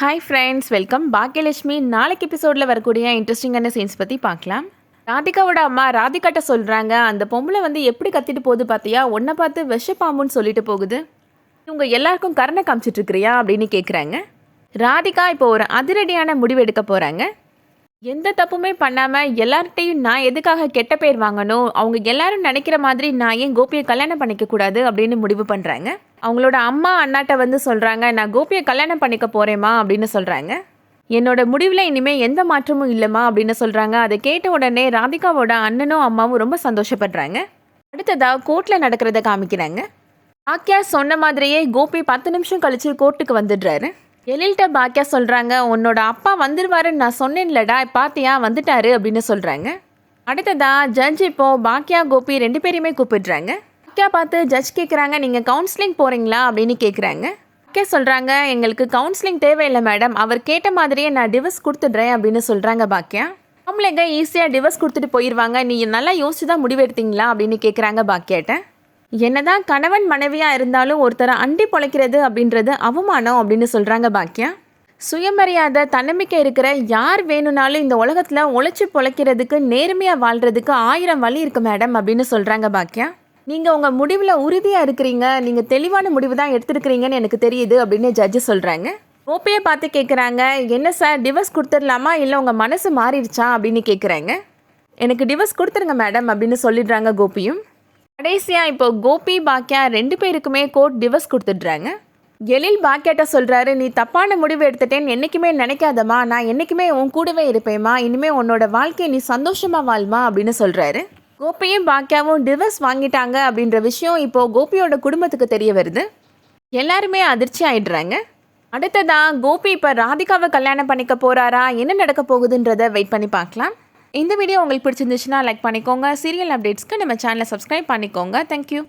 Hi friends welcome Baakiyalakshmi நாளைக்கு எபிசோடில் வரக்கூடிய இன்ட்ரெஸ்டிங்கான சீன்ஸ் பற்றி பார்க்கலாம். ராதிகாவோட அம்மா ராதிகாட்ட சொல்கிறாங்க அந்த பொம்பளை வந்து எப்படி கத்திட்டு போகுது பார்த்தியா உன்னை பார்த்து விஷப்பாம்புன்னு சொல்லிட்டு போகுது. இவங்க எல்லாருக்கும் கருணை காமிச்சிட்ருக்கிறியா அப்படின்னு கேட்குறாங்க ராதிகா இப்போ ஒரு அதிரடியான முடிவு எடுக்க போகிறாங்க எந்த தப்புமே பண்ணாமல் எல்லார்கிட்டையும் நான் எதுக்காக கெட்ட பேர் வாங்கணும்? அவங்க எல்லாரும் நினைக்கிற மாதிரி நான் ஏன் கோபியை கல்யாணம் பண்ணிக்க கூடாது அப்படின்னு முடிவு பண்ணுறாங்க அவங்களோட அம்மா அண்ணாட்ட வந்து சொல்கிறாங்க நான் கோபியை கல்யாணம் பண்ணிக்க போகிறேம்மா அப்படின்னு சொல்கிறாங்க என்னோட முடிவில் இனிமேல் எந்த மாற்றமும் இல்லைம்மா அப்படின்னு சொல்கிறாங்க அதை கேட்ட உடனே ராதிகாவோட அண்ணனும் அம்மாவும் ரொம்ப சந்தோஷப்படுறாங்க. அடுத்ததாக கோர்ட்டில் நடக்கிறத காமிக்கிறாங்க. ஆக்கியா சொன்ன மாதிரியே கோபி பத்து நிமிஷம் கழிச்சு கோர்ட்டுக்கு வந்துடுறாரு. எழில்கிட்ட பாக்கியா சொல்கிறாங்க உன்னோட அப்பா வந்துருவாருன்னு நான் சொன்னேன்லடா பாத்தியா வந்துட்டாரு அப்படின்னு சொல்கிறாங்க அடுத்ததா ஜட்ஜ் இப்போ பாக்கியா கோபி ரெண்டு பேரையுமே கூப்பிடுறாங்க. பாக்கியா பார்த்து ஜட்ஜ் கேட்குறாங்க நீங்கள் கவுன்சிலிங் போகிறீங்களா அப்படின்னு கேட்குறாங்க பாக்கியா சொல்கிறாங்க எங்களுக்கு கவுன்சிலிங் தேவையில்லை மேடம் அவர் கேட்ட மாதிரியே நான் டிவர்ஸ் கொடுத்துட்றேன் அப்படின்னு சொல்கிறாங்க பாக்கியா. ஆம்பளைங்க ஈஸியாக டிவர்ஸ் கொடுத்துட்டு போயிடுவாங்க நீ நல்லா யோசிச்சு தான் முடிவெடுத்தீங்களா? அப்படின்னு கேட்குறாங்க பாக்கியாட்ட. என்னதான் கணவன் மனைவியாக இருந்தாலும் ஒருத்தரை அண்டி பொழைக்கிறது அப்படின்றது அவமானம் அப்படின்னு சொல்கிறாங்க பாக்கியா சுயமரியாதை தன்னம்பிக்கை இருக்கிற யார் வேணும்னாலும் இந்த உலகத்தில் உழைச்சி பொழைக்கிறதுக்கு நேர்மையாக வாழ்கிறதுக்கு ஆயிரம் வழி இருக்கு மேடம் அப்படின்னு சொல்கிறாங்க பாக்கியா நீங்கள் உங்கள் முடிவில் உறுதியாக இருக்கிறீங்க நீங்கள் தெளிவான முடிவு தான் எடுத்துருக்கிறீங்கன்னு எனக்கு தெரியுது அப்படின்னு ஜட்ஜு சொல்கிறாங்க கோபியை பார்த்து கேட்குறாங்க என்ன சார் டிவர்ஸ் கொடுத்துடலாமா? இல்லை உங்கள் மனசு மாறிடுச்சா? அப்படின்னு கேட்குறாங்க எனக்கு டிவர்ஸ் கொடுத்துருங்க மேடம் அப்படின்னு சொல்லிடுறாங்க கோபியும். கடைசியாக இப்போ கோபி பாக்கியா ரெண்டு பேருக்குமே கோர்ட் டிவர்ஸ் கொடுத்துட்றாங்க. எழில் பாக்கியாட்ட சொல்கிறாரு நீ தப்பான முடிவு எடுத்துட்டேன்னு என்றைக்குமே நினைக்காதம்மா. நான் என்றைக்குமே உன் கூடவே இருப்பேம்மா. இனிமேல் உன்னோட வாழ்க்கையை நீ சந்தோஷமாக வாழ்மா? அப்படின்னு சொல்கிறாரு கோபியும் பாக்கியாவும் டிவர்ஸ் வாங்கிட்டாங்க அப்படின்ற விஷயம் இப்போது கோபியோட குடும்பத்துக்கு தெரிய வருது. எல்லாருமே அதிர்ச்சி ஆயிடுறாங்க. அடுத்ததான் கோபி இப்போ ராதிகாவை கல்யாணம் பண்ணிக்க போகிறாரா என்ன நடக்க போகுதுன்றதை வெயிட் பண்ணி பார்க்கலாம். இந்த வீடியோ உங்களுக்கு பிடிச்சிருந்துச்சுன்னா லைக் பண்ணிக்கோங்க. சீரியல் அப்டேட்ஸ்க்கு நம்ம சேனலை சப்ஸ்கிரைப் பண்ணிக்கோங்க. தேங்க்யூ